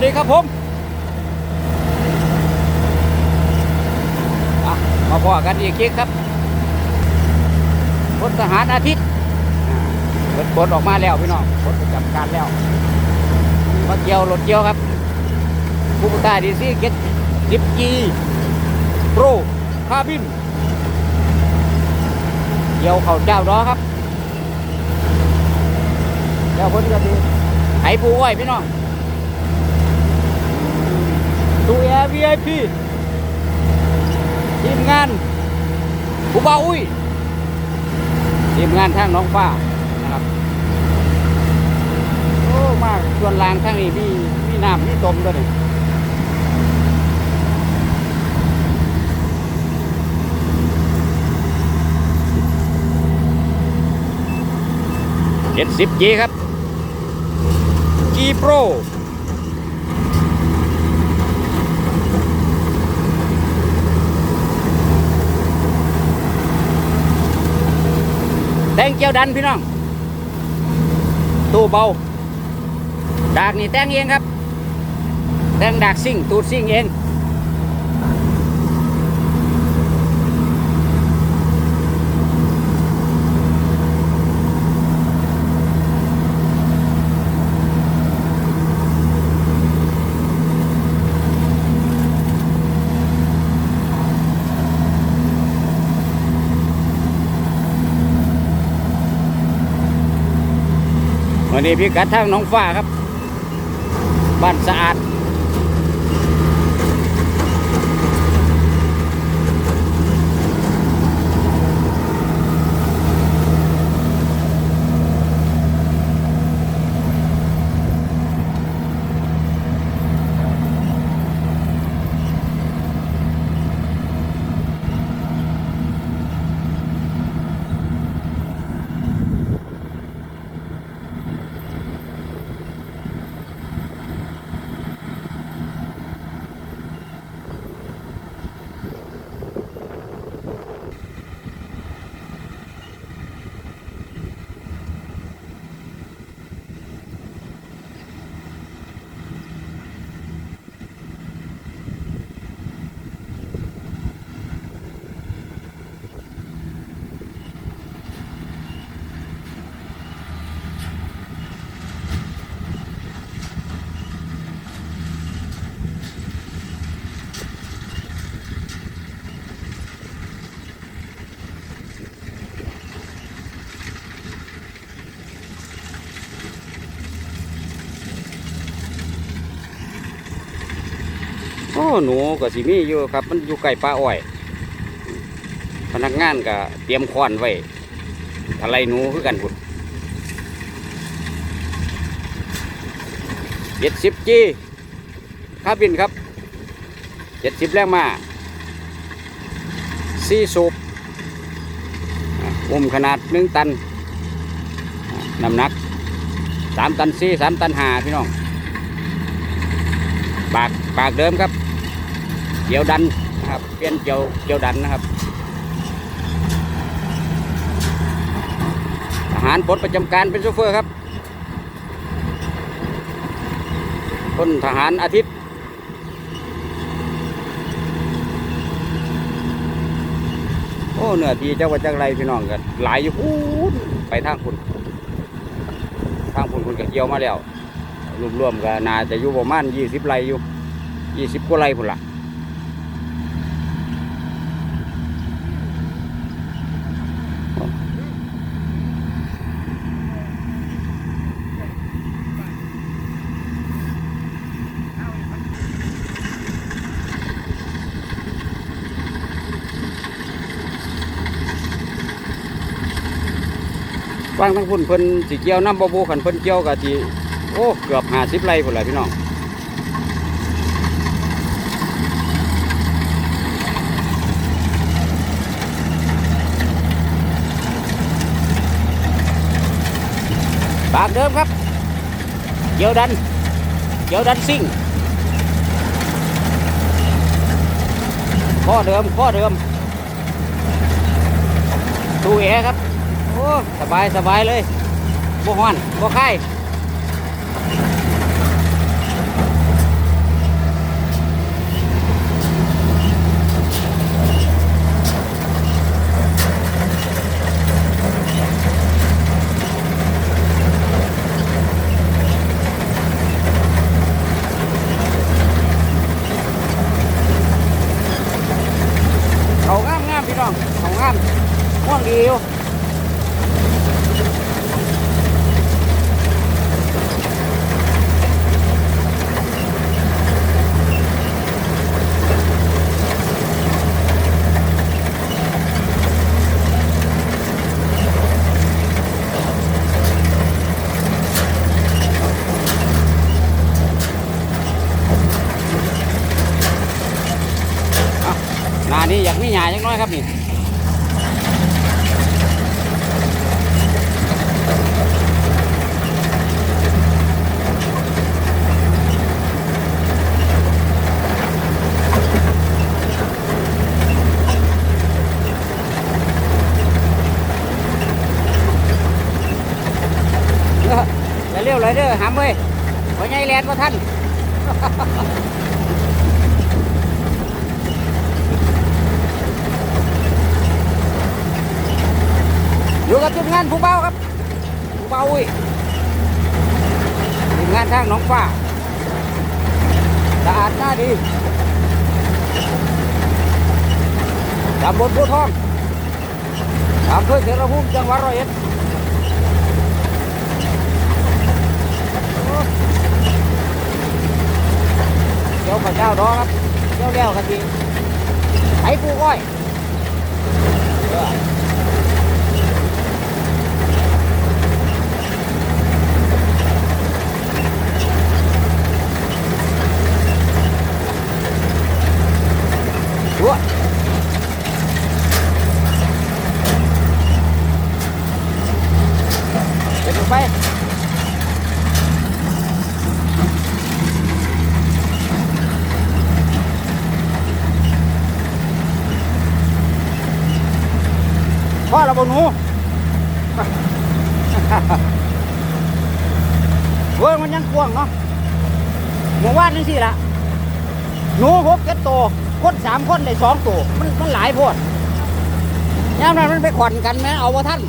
วัสดีครับผมมาพอกันอีกคลิกครับพลทหารอาทิตย์เปิดผลออกมาแล้วพี่น้องผลประจำการแล้วมาเกี่ยวรถเกี่ยวครับผู้บัญชาดีซีเก็ตดิบจีโปรคาบินเกี่ยวเขาเจ้าดอครับเจ้าพ้นก็ดีไห้ปูอ้อยพี่น้องตูแอร์ VIP ทีมงานผู้บ่าวอุ้ยทีมงานทางน้องฟ้านะครับโอ้มากส่วนล่างทางนี้มีมีน้ำมีตมด้วยนี่เจ็ดสิบจีครับจีโปร แตงเจียวดันพี่น้อง ตู้เบา ดากนี่แต่งเองครับ แต่งดากซิ่ง ตูดซิ่งเอง วันนี้พี่กัดทางน้องฟ้าครับ บ้านสะอาด หนูก็สิมีอยู่ครับ มันอยู่ใกล้ป่าอ้อย พนักงานก็เตรียมควานไว้อะไรหนูคือกันพุ่นเจ็ดสิบจีคาบินครับเจ็ดสิบแรงมาสี่สูบอุ้มขนาดหนึ่งตันน้ำหนักสามตันสี่สามตันหาพี่น้องปากปากเดิมครับ เกี่ยวดันนะครับเปลี่ยนเกี่ยวเกี่ยวดันนะครับทหารปลดประจำการเป็นโชเฟอร์ครับพลทหารอาทิตย์ โอ้เนื้อที่เจ้าว่าจังไรพี่น้องกันหลายอยู่พูนไปทางคุณทางคุณคุณก็เกี่ยวมาแล้วรวมๆก็น่าจะอยู่ประมาณยี่สิบไร่อยู่ยี่สิบกว่าไร่พุ่นละ ฟังทั้งพุ่นเพิ่นสิเกี่ยวน้ำบบูขันเพิ่นเกี่ยวกะทีโอ้เกือบหาสิบไร่พุ่นละพี่น้องปากเดิมครับ เกี่ยวดัน เกี่ยวดันซิ่งข้อเดิมข้อเดิมตู้แอครับ สบายสบายเลยบ่ฮ้อนบ่ไข้เขางามงพี่น้องเขางามม่วงดีอยู่ นาดีอยากมีหยาจังน้อยครับนี่เลี้ยวเลยเด้อหามเว้ยพ่อใหญ่แลนพ่ท่าน อยู่กับทีมงานผู้เบาครับผู้เบาอุ้ยทีมงานทางน้องฟ้าสะอาดหน้าดีตำบลผู้ทองอำเภอเสรภูมิจังหวัดร้อยเอ็ดเจ้าข้าเจ้าดอครับเจ้าแล้วกันทีไอ้ปูก้อย Hoa là bồn hú. Ôi, nó nhăn cuồng nó. Một quát như gì là หนูหกเจ็ดตัวคนสามคนได้สองตัวมันมันหลายพวดยามนั้นมันไปขวัญกันแม่เอาว่าท่าน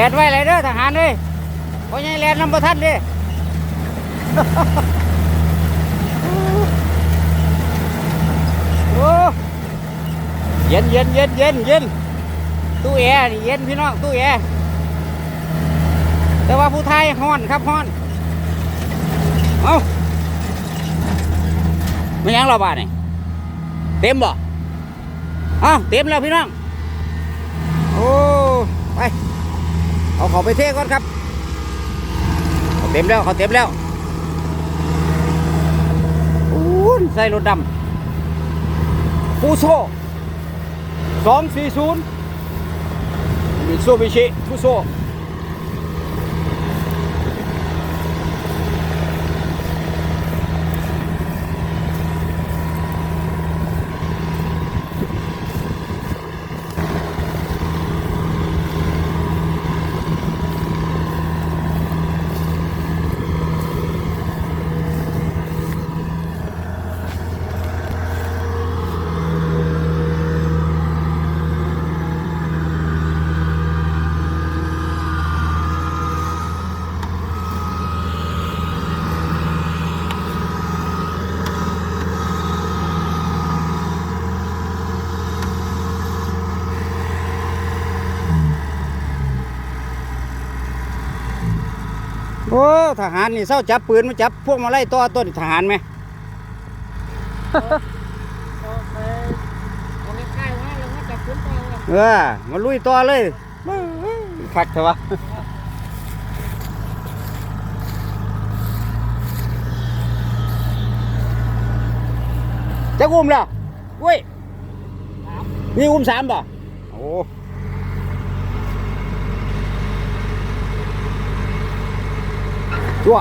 แลนไว้เลยเด้อทหารเลยเพราะยังแลนนำประท่านเด้โอ้เย็นเย็นเย็นเย็นเย็นตู้แอร์เย็นพี่น้องตู้แอร์แต่ว่าผู้ไทยฮ้อนครับฮ้อนเอาไม่ยังเราบ้านนี่เต็มบ่เอ้าเต็มแล้วพี่น้องโอ้ไป เอาเขาไปเทก่อนครับเขาเต็มแล้วเขาเต็มแล้วอู้นใส่รถดำฟูโซสองสี่ศูนย์มิซูบิชิฟูโซ โอ้ทหารนี่เศร้าจับปืนมาจับพวกมาไล่ตัวต้นทหารไหมเออมาลุยต่อเลยคักเถอะวะจะอุ้มแล้วอุ้ยนี่อุ้มสามป่ะโอ้ ชั่ว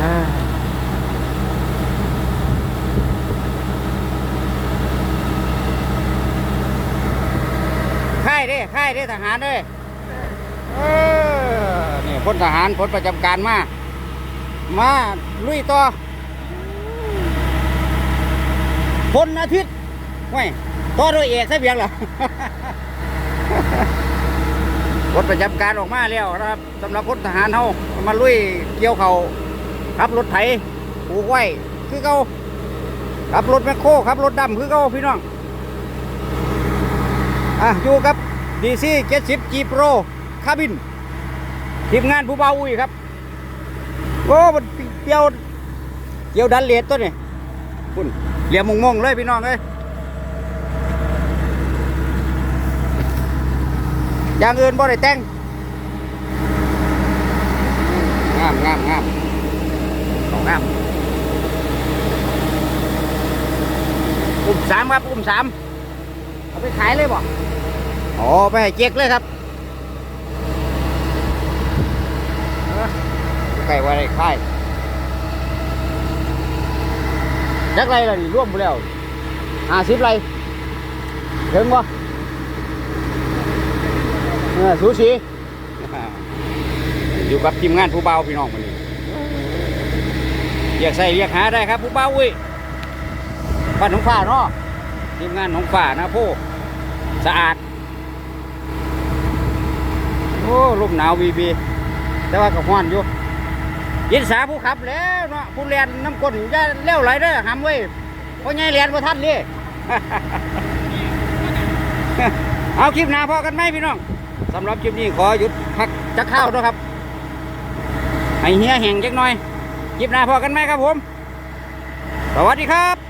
อ่าค่ายเด้ค่ายด้ทหารด้เออนี่พลทหารพลประจำการมา มาลุยต่อพลอาทิตย์ไว้ต่อโดยเอกซะเบียงเหรอ รถประจำการออกมาแล้วนะครับสำหรับพลทหารเฮามาลุยเกี่ยวเขาขับรถไถปลูกไว้คือเขาขับรถแมคโครขับรถดำคือเขาพี่น้องอะอยู่กับดีซีเจ็ดสิบจีโปรคาบินทีมงานผู้เบาอุ้ยครับโอ้มันเกี่ยวเกี่ยวดันเลดตัวนี่คุณเหลี่ยมมงเลยพี่น้องเอ้ย อย่างอื่นบ่ได้แต่งงามงามงามของงามอุ้มสามครับอุ้มสามเอาไปขายเลยบ่อ๋อไปให้เจ๊กเลยครับเออไก่ไว้ได้ขายจักไรล่ะนี่ร่วมไปแล้วห้าสิบไรถึงบ่ เออสูสีอยู่กับทีมงานผู้เบาพี่น้องมันนี้เรียกใส่เรียกหาได้ครับผู้เบาอุ้ยบ้านหนองฝ่าเนาะทีมงานหนองฝ่านะผู้สะอาดโอ้ลมหนาววีบีแต่ว่าก็ฮ้อนอยู่ยินสาผู้ขับแล้วเนาะผู้เรียนน้ำก้นจะเลี้ยวไหลเด้อหำเว้ยเพราะไงเรียนว่าท่านนี่เอาคลิปหน้าพอกันไหมพี่น้อง สำหรับคลิปนี้ขอหยุดพักจะข้าวด้วยครับให้เฮียแห่งเล็กน้อยคลิปหน้าพอกันไหมครับผม สวัสดีครับ